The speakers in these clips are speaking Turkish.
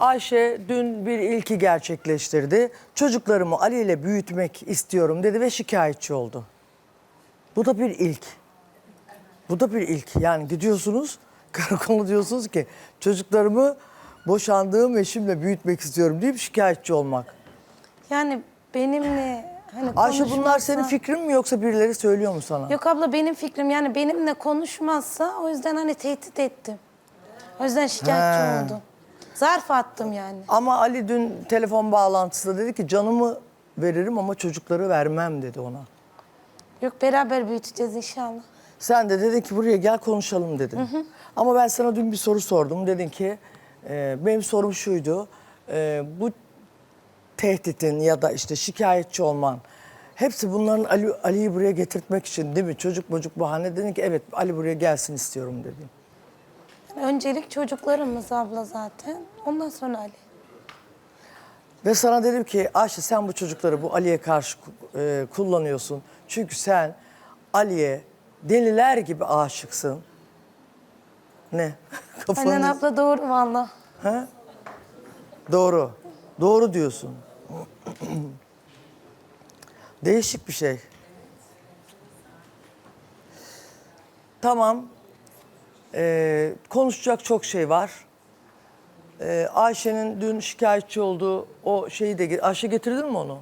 Ayşe dün bir ilki gerçekleştirdi. Çocuklarımı Ali ile büyütmek istiyorum dedi ve şikayetçi oldu. Bu da bir ilk. Bu da bir ilk. Yani gidiyorsunuz karakola diyorsunuz ki çocuklarımı boşandığım eşimle büyütmek istiyorum deyip şikayetçi olmak. Yani benimle hani Ayşe bunlar konuşmazsa- senin fikrin mi yoksa birileri söylüyor mu sana? Yok abla benim fikrim yani benimle konuşmazsa o yüzden hani tehdit ettim. O yüzden şikayetçi He. oldum. Zarf attım yani. Ama Ali dün telefon bağlantısında dedi ki canımı veririm ama çocukları vermem dedi ona. Yok beraber büyüteceğiz inşallah. Sen de dedin ki buraya gel konuşalım dedin. Ama ben sana dün bir soru sordum. Dedin ki e, benim sorum şuydu. e, bu tehditin ya da işte şikayetçi olman hepsi bunların Ali, Ali'yi buraya getirtmek için değil mi? Çocuk çocuk bahane dedin ki evet Ali buraya gelsin istiyorum dedin. Öncelik çocuklarımız abla zaten. Ondan sonra Ali. Ve sana dedim ki Ayşe sen bu çocukları bu Ali'ye karşı e, kullanıyorsun. Çünkü sen Ali'ye deliler gibi aşıksın. Ne? Kafanı Aynen abla doğru valla. Ha? Doğru. Doğru diyorsun. Değişik bir şey. Tamam. Ee, konuşacak çok şey var. Ee, Ayşe'nin dün şikayetçi olduğu o şeyi de... Ayşe getirdin mi onu?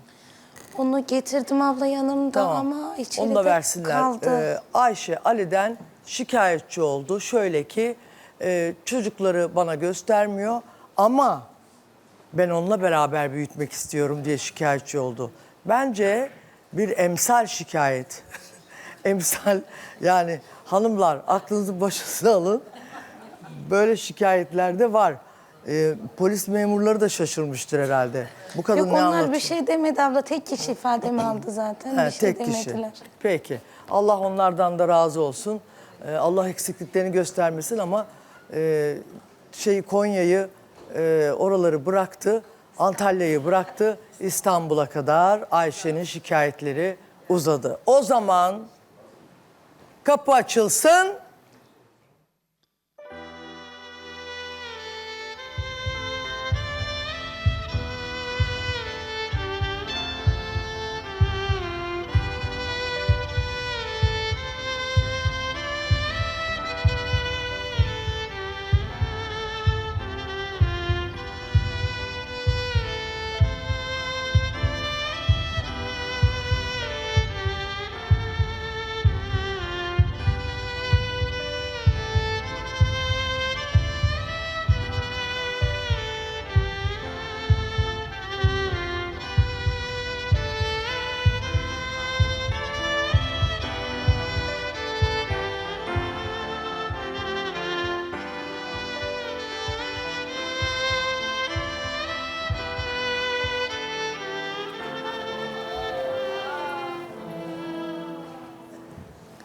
Onu getirdim abla yanımda ama içeride Onu da versinler. kaldı. Ee, Ayşe Ali'den şikayetçi oldu. Şöyle ki e, çocukları bana göstermiyor ama ben onunla beraber büyütmek istiyorum diye şikayetçi oldu. Bence bir emsal şikayet. emsal yani hanımlar aklınızı başınıza alın. Böyle şikayetler de var. Ee, polis memurları da şaşırmıştır herhalde. Bu kadın Yok ne onlar anlatıyor? bir şey demedi abla. Tek kişi ifademi aldı zaten. He, bir şey tek kişi. demediler. Peki. Allah onlardan da razı olsun. Ee, Allah eksikliklerini göstermesin ama e, şey Konya'yı e, oraları bıraktı. Antalya'yı bıraktı. İstanbul'a kadar Ayşe'nin şikayetleri uzadı. O zaman kapı açılsın.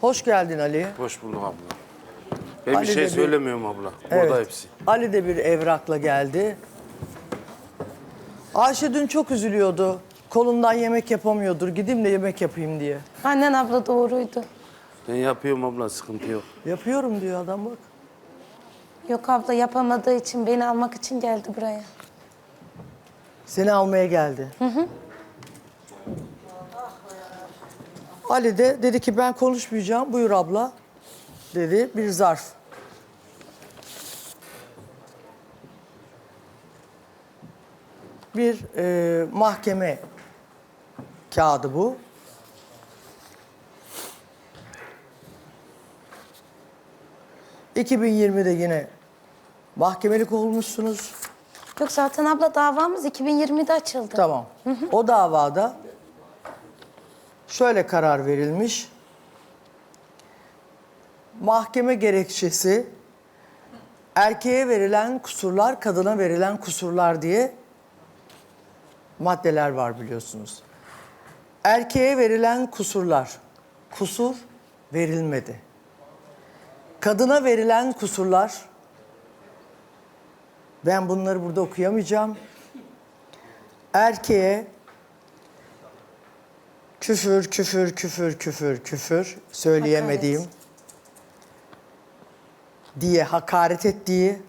Hoş geldin Ali. Hoş bulduk abla. Ben Ali bir de şey bir- söylemiyorum abla. Evet. Orada hepsi. Ali de bir evrakla geldi. Ayşe dün çok üzülüyordu. Kolundan yemek yapamıyordur. Gideyim de yemek yapayım diye. Annen abla doğruydu. Ben yapıyorum abla sıkıntı yok. Yapıyorum diyor adam bak. Yok abla yapamadığı için beni almak için geldi buraya. Seni almaya geldi. Ali de dedi ki ben konuşmayacağım. Buyur abla. Dedi bir zarf. Bir e, mahkeme kağıdı bu. ...2020'de yine mahkemelik olmuşsunuz. Yok zaten abla davamız 2020'de açıldı. Tamam. O davada şöyle karar verilmiş. Mahkeme gerekçesi erkeğe verilen kusurlar, kadına verilen kusurlar diye maddeler var biliyorsunuz. Erkeğe verilen kusurlar, kusur verilmedi. Kadına verilen kusurlar, ben bunları burada okuyamayacağım erkeğe küfür, küfür, küfür, küfür, küfür söyleyemediğim diye hakaret ettiği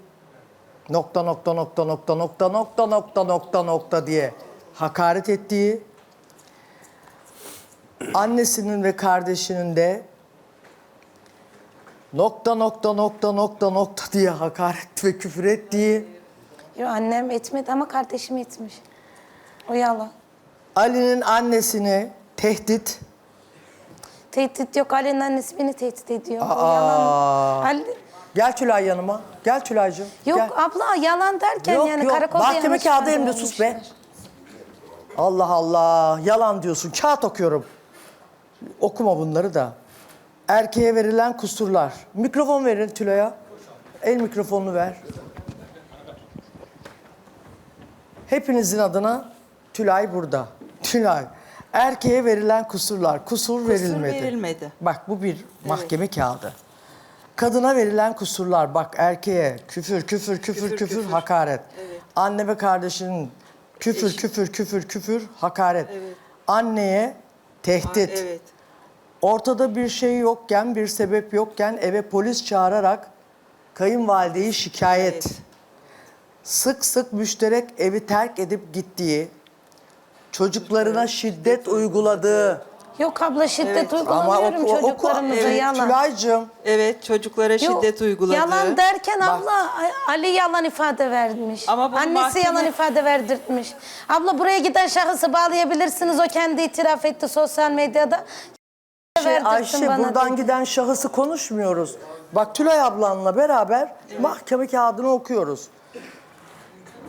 nokta nokta nokta nokta nokta nokta nokta nokta nokta diye hakaret ettiği, annesinin ve kardeşinin de nokta nokta nokta nokta nokta diye hakaret ve küfür ettiği, Yo, annem etmedi ama kardeşim etmiş. O yalan. Ali'nin annesini tehdit, Tehdit yok. Ali'nin annesi beni tehdit ediyor. Aa. yalan. Gel Tülay yanıma, gel Tülay'cığım. Yok gel. abla yalan derken Yok, yani yok. karakolda Mahkeme yanlış kağıdı elimde, sus be. vermişler. Allah Allah yalan diyorsun kağıt okuyorum. Okuma bunları da. Erkeğe verilen kusurlar. Mikrofon verin Tülay'a. El mikrofonunu ver. Hepinizin adına Tülay burada. Tülay. Erkeğe verilen kusurlar. Kusur, verilmedi. verilmedi. Bak bu bir mahkeme kağıdı. Kadına verilen kusurlar. Bak erkeğe küfür, küfür, küfür, küfür, hakaret. Anne ve kardeşinin küfür, küfür, küfür, küfür, hakaret. Anneye tehdit. Evet. Ortada bir şey yokken, bir sebep yokken eve polis çağırarak kayınvalideyi şikayet. Evet. Sık sık müşterek evi terk edip gittiği, çocuklarına şiddet uyguladığı. Yok abla şiddet Evet. Ama uygulamıyorum oku, oku, çocuklarımıza evet, yalan. Tülay'cığım. Evet çocuklara Yok, şiddet uyguladı. Yalan derken Bak. abla Ali yalan ifade vermiş. Ama bunu Annesi mahkeme- yalan ifade verdirtmiş. Abla buraya giden şahısı bağlayabilirsiniz. O kendi itiraf etti sosyal medyada. Şey, Verdirttin Ayşe bana buradan dedi. giden şahısı konuşmuyoruz. Bak Tülay ablanla beraber mahkeme kağıdını okuyoruz.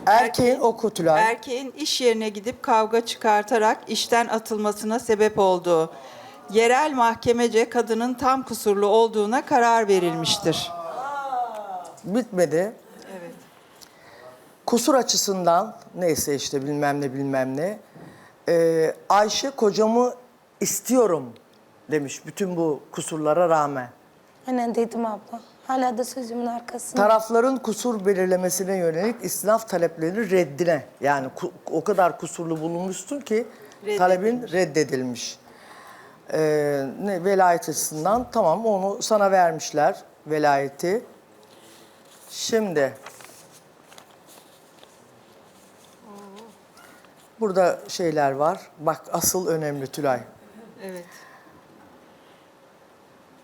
Erkeğin oku Tülay. Erkeğin iş yerine gidip kavga çıkartarak işten atılmasına sebep olduğu yerel mahkemece kadının tam kusurlu olduğuna karar verilmiştir. Bitmedi. Evet. Kusur açısından neyse işte bilmem ne bilmem ne. Ee, Ayşe kocamı istiyorum demiş bütün bu kusurlara rağmen. Aynen dedim abla. Hala da sözümün arkasında. Tarafların kusur belirlemesine yönelik istinaf talepleri reddine. Yani ku- o kadar kusurlu bulunmuşsun ki Reddedilmiş. talebin reddedilmiş. Ee, ne, velayet açısından tamam onu sana vermişler velayeti. Şimdi burada şeyler var. Bak asıl önemli Tülay. Evet.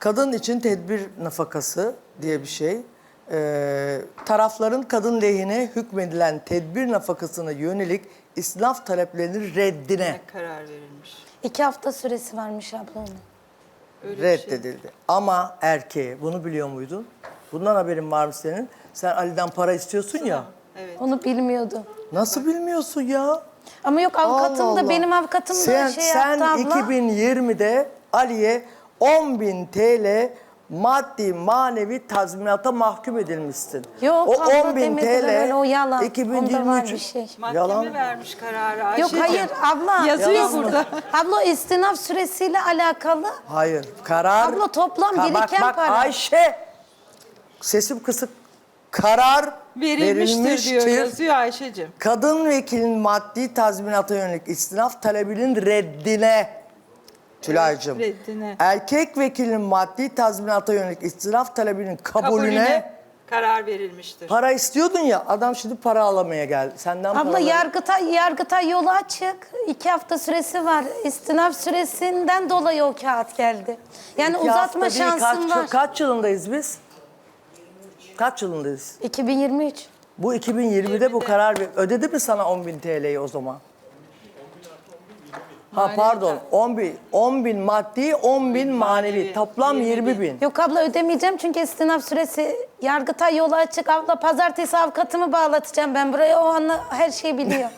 Kadın için tedbir nafakası diye bir şey. Ee, tarafların kadın lehine hükmedilen tedbir nafakasına yönelik isnaf taleplerinin reddine Karar verilmiş. İki hafta süresi varmış abla onun. Öyle bir şey. reddedildi. Ama erkeğe bunu biliyor muydun? Bundan haberin var mı senin? Sen Ali'den para istiyorsun ya. Evet. Onu bilmiyordum. Nasıl bilmiyorsun ya? Ama yok avukatım Allah da Allah. benim avukatım da sen, şey sen yaptı abla. 2020'de Ali'ye 10.000 TL maddi manevi tazminata mahkum edilmişsin. Yok, o abla 10.000 demediler öyle, o yalan. Onda 2023 var bir şey. Mahkeme Yalan. vermiş kararı Yok Ayşe'cim. hayır abla. Yazıyor Yalan. burada. Abla istinaf süresiyle alakalı. Hayır. Karar. Abla toplam Ka- biriken bak, bak, para. Ayşe. Sesim kısık. Karar Verilmiştir, diyor yazıyor Ayşe'cim. Kadın vekilin maddi tazminata yönelik istinaf talebinin reddine. Tülay'cığım. Reddine. Erkek vekilin maddi tazminata yönelik istinaf talebinin kabulüne, karar verilmiştir. para istiyordun ya adam şimdi para alamaya geldi. Senden para Abla Yargıtay, Yargıtay yolu açık. İki hafta süresi var. İstinaf süresinden dolayı o kağıt geldi. Yani İki hafta uzatma değil, şansım kaç, var. Kaç yılındayız biz? Kaç yılındayız? 2023. Bu 2020'de bu karar ver- ödedi mi sana 10 bin TL'yi o zaman? Ha pardon 10 bin, 10 bin maddi 10 bin manevi toplam 20 20 bin. Yok abla ödemeyeceğim çünkü istinaf süresi Yargıtay yolu açık. Abla pazartesi avukatımı bağlatacağım ben buraya. O anla her şeyi biliyor.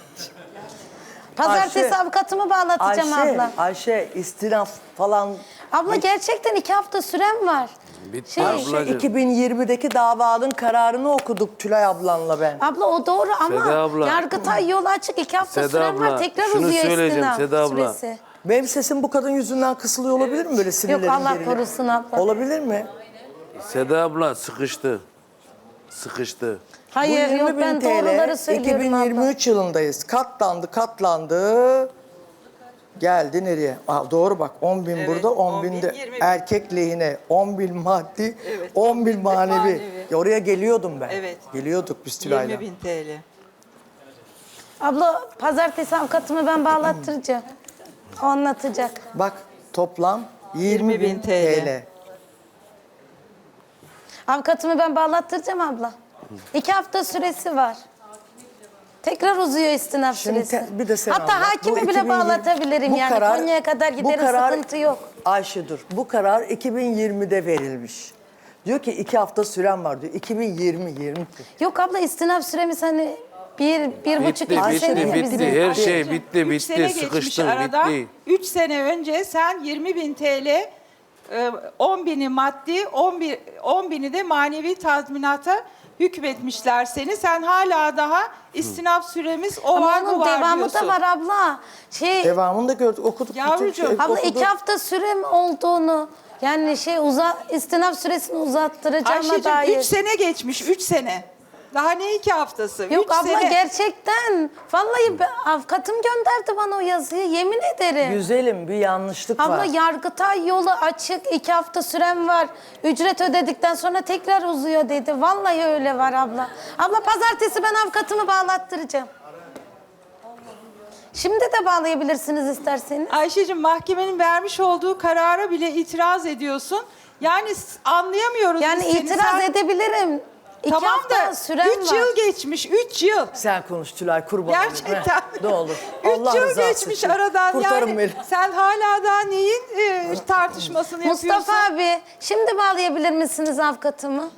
pazartesi Ayşe, avukatımı bağlatacağım Ayşe, abla. Ayşe istinaf falan. Abla gerçekten iki hafta sürem var. Bitti Şey- ablacığım. Ayşe 2020'deki davanın kararını okuduk Tülay ablanla ben. Abla o doğru ama Seda abla. Yargıtay yolu açık. iki hafta Seda sürem var. abla, Tekrar şunu uzuyor söyleyeceğim istinaf Seda abla. süresi. Benim sesim bu kadın yüzünden kısılıyor olabilir mi böyle sinirlerim Allah gerilip? korusun abla. Olabilir mi? Seda abla sıkıştı. Sıkıştı. Hayır Bu 20 yok bin ben TL, doğruları söylüyorum abla. 2023 yılındayız. Katlandı, katlandı. Geldi nereye? Aa, doğru bak 10 bin Evet, burada, 10 10 bin bin, de 20 bin. erkek lehine, 10 bin maddi, Evet, 10 bin manevi. manevi. Ya oraya geliyordum ben. Evet. Geliyorduk biz Tülay'la. 20 bin TL. Abla pazartesi avukatımı ben bağlattıracağım. O anlatacak. Bak toplam 20 bin 20.000 TL. TL. Avukatımı ben bağlattıracağım abla. İki hafta süresi var. Tekrar uzuyor istinaf Şimdi süresi. te- bir de sen Hatta anlat. hakime Bu bile 2020 bağlatabilirim bu yani. karar- Konya'ya kadar bu giderim karar- sıkıntı yok. Ayşe dur. Bu karar 2020'de verilmiş. Diyor ki iki hafta süren var diyor. 2020 20. Yok abla istinaf süremiz hani bir, bir buçuk Bitti, iki sene bitti, bitti. bizim? Her şey bitti, Üç sene bitti. geçmiş Sıkıştın, arada. bitti. 3 sene önce sen 20 bin TL, 10 bini maddi, 10, bin, 10 bini de manevi tazminata hükmetmişler seni. Sen hala daha istinaf süremiz o Ama var bu onun var devamı diyorsun. da var abla. Şey, Devamını da gördük okuduk. bütün Yavrucuğum, şey abla okuduk. iki hafta sürem olduğunu yani şey uza, istinaf süresini uzattıracağıma Ayşe'cim dair. 3 sene geçmiş 3 sene. Daha ne iki haftası? Yok Üç abla sene. gerçekten. Vallahi be- avukatım gönderdi bana o yazıyı. Yemin ederim. Güzelim bir yanlışlık Abla var. Yargıtay yolu açık. iki hafta süren var. Ücret ödedikten sonra tekrar uzuyor dedi. Vallahi öyle var abla. Abla pazartesi ben avukatımı bağlattıracağım. Şimdi de bağlayabilirsiniz isterseniz. Ayşe'cim mahkemenin vermiş olduğu karara bile itiraz ediyorsun. Yani s- anlayamıyoruz Yani biz seni. itiraz Sen- edebilirim. İki Tamam hafta da süren 3 var. yıl geçmiş 3 yıl. Sen konuş Tülay kurban olayım. Gerçekten. Heh, Ne olur. 3 Allah yıl rızası geçmiş için. aradan Kurtarın yani beni. sen hala daha neyin e, tartışmasını yapıyorsun? Mustafa abi şimdi bağlayabilir misiniz avukatımı?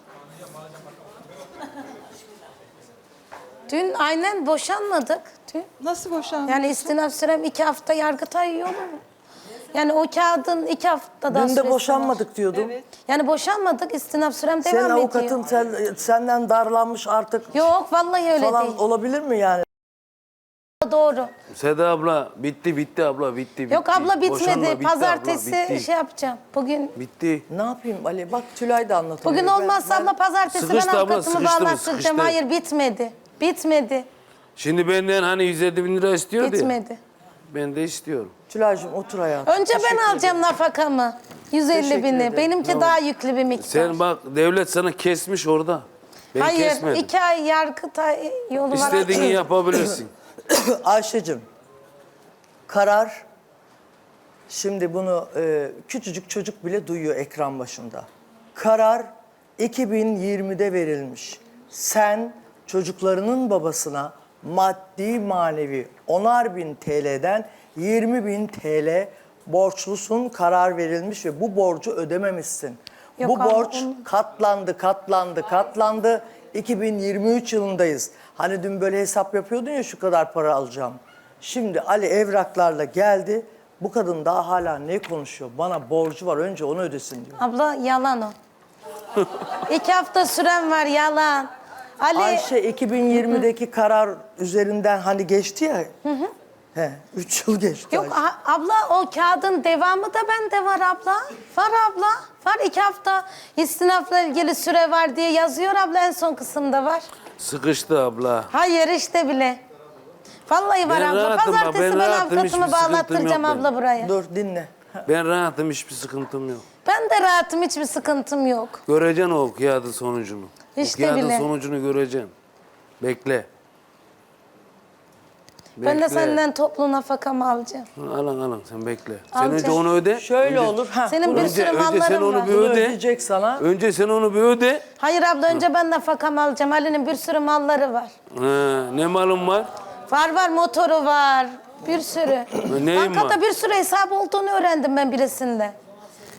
Dün aynen boşanmadık. Dün. Nasıl boşandın? Yani istinaf sürem iki hafta yargıtay yolu mu? Yani o kağıdın iki haftada Dün süresi de var. boşanmadık diyordum. Evet. Yani boşanmadık istinaf sürem devam Senin ediyor. avukatın sen, senden darlanmış artık Yok vallahi öyle falan değil. olabilir mi yani? Doğru. Seda abla bitti, bitti abla, bitti, bitti. Yok abla bitmedi. Boşanma bitti Pazartesi abla, bitti. şey yapacağım. Bugün Bitti. Ne yapayım Ali? Bak Tülay da anlatamıyor. bugün Ben- olmazsa ben- abla pazartesi Sıkıştı ben abla, avukatımı sıkıştı mı? bağlattıracağım. Sıkıştı. Hayır bitmedi. Bitmedi. Şimdi benden hani 150 bin lira istiyordu ya. Bitmedi. Ben de istiyorum. Tülay'cığım otur hayatım. Önce ben alacağım nafakamı. 150 Teşekkür bini. Benimki daha yüklü bir miktar. Sen bak devlet sana kesmiş orada. Ben Hayır kesmedim. iki ay yargıtay yolu var. İstediğini yapabilirsin. Ayşe'cim karar şimdi bunu e, küçücük çocuk bile duyuyor ekran başında. Karar 2020'de verilmiş. Sen çocuklarının babasına maddi manevi onar bin TL'den 20 bin TL borçlusun karar verilmiş ve bu borcu ödememişsin. Yok bu borç onu- katlandı, katlandı, katlandı. 2023 yılındayız. Hani dün böyle hesap yapıyordun ya şu kadar para alacağım. Şimdi Ali evraklarla geldi. Bu kadın daha hala ne konuşuyor? Bana borcu var önce onu ödesin diyor. Abla yalan o. iki hafta süren var yalan. Ali Ayşe 2020'deki karar üzerinden hani geçti ya. He, 3 yıl geçti Yok Ayşe. a- abla o kağıdın devamı da bende var abla. Var abla. Var iki hafta istinafla ilgili süre var diye yazıyor abla en son kısımda var. Sıkıştı abla. Hayır işte bile. Vallahi var Ben abla. rahatım Pazartesi ben ben, rahatım, avukatımı hiçbir sıkıntım bağlattıracağım yok abla buraya. Dur dinle. Ben rahatım hiçbir sıkıntım yok. Ben de rahatım hiçbir sıkıntım yok. Göreceksin o kağıdın sonucunu. İşte o kağıdın bile. sonucunu göreceksin. Bekle. Ben de Bekle. senden toplu nafakamı alacağım. Alın alın sen bekle. Sen Alacağım. önce onu öde. Şöyle Önce- olur. Ha, Senin bir Önce, sürü önce sen onu var. bir bunu öde. ödeyecek sana. Önce sen onu bir öde. Hayır abla önce ben nafakamı alacağım. Ali'nin bir sürü malları var. Ha, ne malın var? Var var motoru var. Bir sürü. neyin Bankada var? bir sürü hesap olduğunu öğrendim ben birisinde.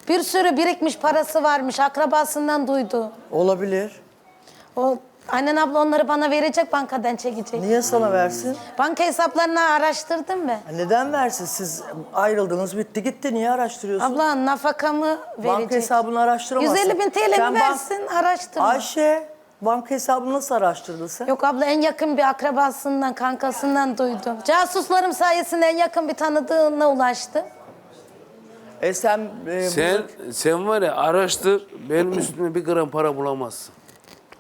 Bir sürü birikmiş parası varmış. Akrabasından duydu. Olabilir. O annen abla onları bana verecek bankadan çekecek. Niye sana versin? Banka hesaplarını araştırdım. Ha, Neden versin? Siz ayrıldınız bitti gitti. Niye araştırıyorsun? Abla nafakamı Banka verecek. hesabını araştıramazsın. 150 bin TL Sen mi bank- versin araştırma. Ayşe, banka hesabını nasıl araştırdın sen? Yok abla en yakın bir akrabasından, kankasından duydum. Casuslarım sayesinde en yakın bir tanıdığına ulaştı. E sen, e, Sen sen var ya araştır. Benim üstüme bir gram para bulamazsın.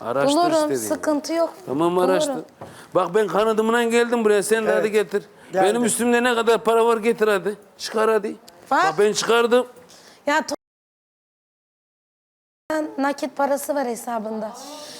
Araştır Bulurum, istediğini. sıkıntı yok. Tamam Bulurum. araştır. Bak ben kanadımdan geldim buraya. Sen de Evet. hadi getir. Geldim. Benim üstümde ne kadar para var getir hadi. Çıkar hadi. Var. Bak ben çıkardım. Ya to- nakit parası var hesabında.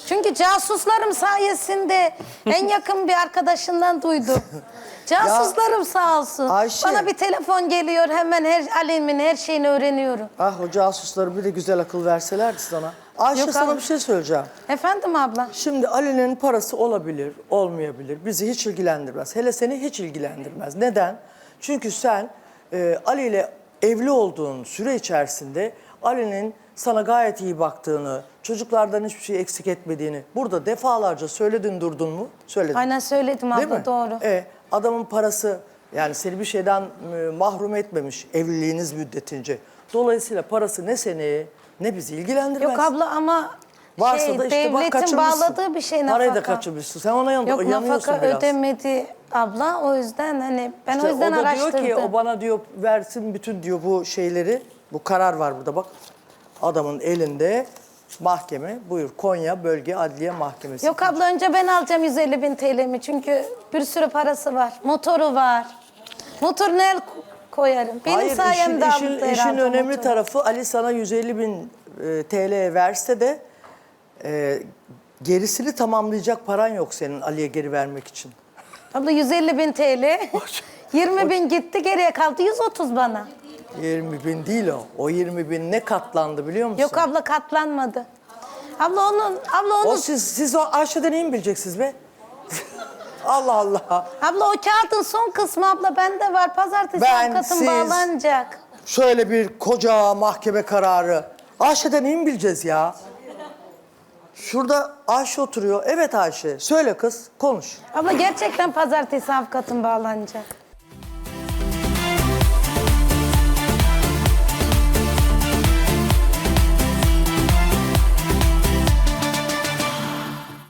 Çünkü casuslarım sayesinde en yakın bir arkadaşından duydum. Casuslarım sağ olsun. Ayşe. Bana bir telefon geliyor hemen her Alem'in her şeyini öğreniyorum. Ah o casusları bir de güzel akıl verselerdi sana. Ayşe Yok sana abi. bir şey söyleyeceğim. Efendim abla? Şimdi Ali'nin parası olabilir, olmayabilir. Bizi hiç ilgilendirmez. Hele seni hiç ilgilendirmez. Neden? Çünkü sen e, Ali ile evli olduğun süre içerisinde Ali'nin sana gayet iyi baktığını, çocuklardan hiçbir şey eksik etmediğini burada defalarca söyledin durdun mu? Söyledin. Aynen söyledim Değil abla mi? doğru. E, adamın parası yani seni bir şeyden e, mahrum etmemiş evliliğiniz müddetince. Dolayısıyla parası ne seni ne bizi ilgilendirmez. Yok abla ama Varsa şey, da işte bak devletin kaçırmışsın. bağladığı bir şey nafaka. Parayı da kaçırmışsın. Sen ona yan, Yok yanıyorsun nafaka biraz. ödemedi abla o yüzden hani ben İşte o yüzden o da araştırdım. diyor ki o bana diyor versin bütün diyor bu şeyleri. Bu karar var burada bak. Adamın elinde mahkeme. Buyur Konya Bölge Adliye Mahkemesi. Yok abla önce ben alacağım 150 bin TL'mi çünkü bir sürü parası var. Motoru var. Motoruna el koyarım. Benim Hayır işin, sayemde işin, aldı işin herhalde önemli motoru. tarafı Ali sana 150 bin e, TL verse de e, gerisini tamamlayacak paran yok senin Ali'ye geri vermek için. Abla 150 bin TL. 20 bin gitti geriye kaldı 130 bana. 20 bin değil o. O 20 bin ne katlandı biliyor musun? Yok abla katlanmadı. Abla onun, abla O onun, siz, siz o Ayşe'den iyi mi bileceksiniz be? Allah Allah. abla o kağıdın son kısmı abla bende var. Pazartesi Ben, avukatım siz- bağlanacak. Şöyle bir koca mahkeme kararı. Ayşe'den iyi mi bileceğiz ya? Şurada Ayşe oturuyor. Evet Ayşe. Söyle kız. Konuş. Abla gerçekten pazartesi avukatım bağlanacak.